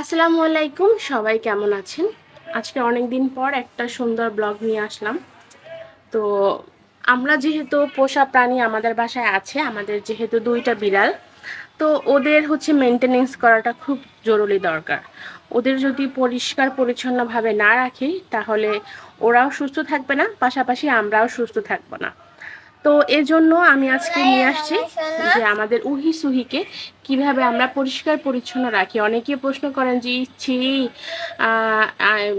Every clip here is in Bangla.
আসসালামু আলাইকুম, সবাই কেমন আছেন? আজকে অনেক দিন পর একটা সুন্দর ব্লগ নিয়ে আসলাম। তো আমরা যেহেতু পোষা প্রাণী আমাদের বাসায় আছে, আমাদের যেহেতু দুইটা বিড়াল, তো ওদের হচ্ছে মেনটেনেন্স করাটা খুব জরুরি দরকার। ওদের যদি পরিষ্কার পরিচ্ছন্নভাবে না রাখি, তাহলে ওরাও সুস্থ থাকবে না, পাশাপাশি আমরাও সুস্থ থাকব না। তো এজন্য আমি আজকে নিয়ে আসছি যে আমাদের উহি সুহিকে কীভাবে আমরা পরিষ্কার পরিচ্ছন্ন রাখি। অনেকে প্রশ্ন করেন যে ইচ্ছি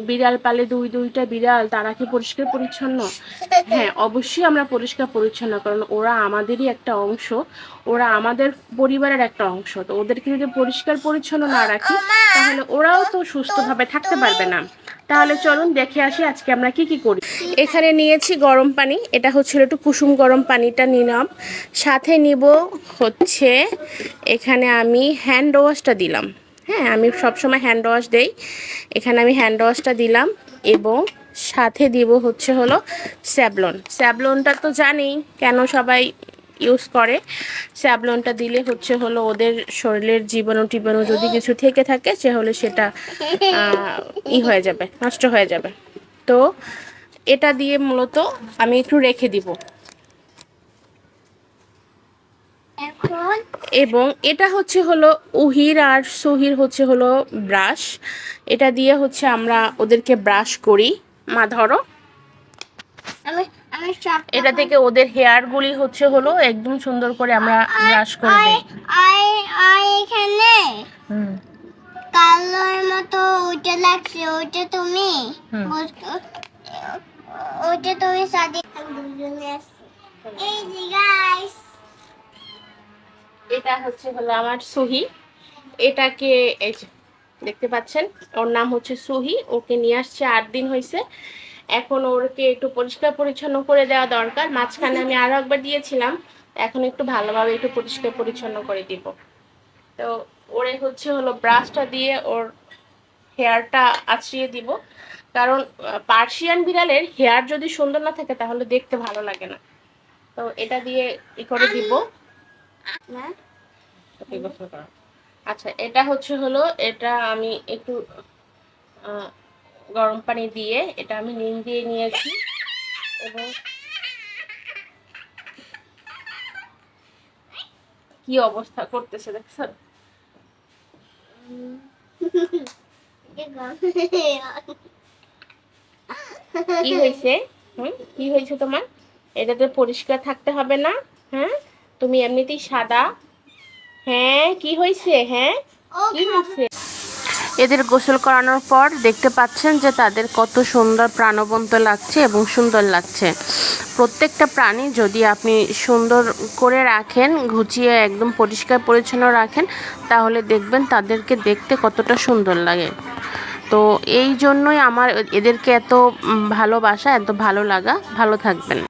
বিড়াল পালে দুই দুইটা বিড়াল তারা কি পরিষ্কার পরিচ্ছন্ন? হ্যাঁ অবশ্যই আমরা পরিষ্কার পরিচ্ছন্ন কারণ ওরা আমাদেরই একটা অংশ ওরা আমাদের পরিবারের একটা অংশ। তো ওদেরকে যদি পরিষ্কার পরিচ্ছন্ন না রাখি তাহলে ওরাও তো সুস্থভাবে থাকতে পারবে না। তাহলে চলুন দেখে আসি আজকে আমরা কি কি করি। এখানে নিয়েছি গরম পানি, এটা হচ্ছিল একটু কুসুম গরম পানিটা নিলাম। সাথে নিব হচ্ছে এখানে আমি হ্যান্ড ওয়াশটা দিলাম। হ্যাঁ আমি সবসময় হ্যান্ড ওয়াশ দেই। এখানে আমি হ্যান্ড ওয়াশটা দিলাম এবং সাথে দিব হচ্ছে হলো স্যাবলন। স্যাবলনটা তো জানি কেন সবাই ইউজ করে। স্যাবলনটা দিলে হচ্ছে হলো ওদের শরীরের জীবাণু টিবাণু যদি কিছু থেকে থাকে তাহলে সেটা ই হয়ে যাবে নষ্ট হয়ে যাবে। তো এটা দিয়ে মূলত আমি একটু রেখে দিব। এবং এটা হচ্ছে হলো উহির আর সহির হচ্ছে হলো ব্রাশ। এটা দিয়ে হচ্ছে আমরা ওদেরকে ব্রাশ করি। মা ধরো। এটা থেকে ওদের হেয়ারগুলি হচ্ছে হলো একদম সুন্দর করে আমরা ব্রাশ করে দিই। আই আই এখানে। কালোর মতো ওইটা লাগছে ওইটা তুমি ওইটা তুমি সাদি এই যে গাইস এটা হচ্ছে হলো আমার সুহি। এটাকে এই দেখতে পাচ্ছেন? ওর নাম হচ্ছে সুহি ওকে নিয়ে আসছে আট দিন হয়েছে এখন ওরকে একটু পরিষ্কার পরিচ্ছন্ন করে দেওয়া দরকার। মাঝখানে আমি আরও একবার দিয়েছিলাম এখন একটু ভালোভাবে একটু পরিষ্কার পরিচ্ছন্ন করে দিব। তো ওরে হচ্ছে হলো ব্রাশটা দিয়ে ওর হেয়ারটা আছড়িয়ে দিব। কারণ পার্সিয়ান বিড়ালের হেয়ার যদি সুন্দর না থাকে তাহলে দেখতে ভালো লাগে না। তো এটা দিয়ে ই করে দিব। করা আচ্ছা এটা হচ্ছে হলো এটা আমি একটু গরম পানি দিয়ে এটা আমি নিম দিয়ে নিয়েছি এবং কি অবস্থা করতেছে দেখছেন? কি হয়েছে? হুম? কি হয়েছে তোমার? এটাতে পরিষ্কার থাকতে হবে না হ্যাঁ? তুমি এমনিতেই সাদা। হ্যাঁ কি হয়েছে? হ্যাঁ? কি হয়েছে? এদের গোসল করানোর পর দেখতে পাচ্ছেন যে তাদের কত সুন্দর প্রাণবন্ত লাগছে এবং সুন্দর লাগছে। প্রত্যেকটা প্রাণী যদি আপনি সুন্দর করে রাখেন ঘুচিয়ে একদম পরিষ্কার পরিচ্ছন্ন রাখেন, তাহলে দেখবেন তাদেরকে দেখতে কতটা সুন্দর লাগে। তো এই জন্যই আমার এদেরকে এত ভালোবাসা, এত ভালো লাগা। ভালো থাকবেন।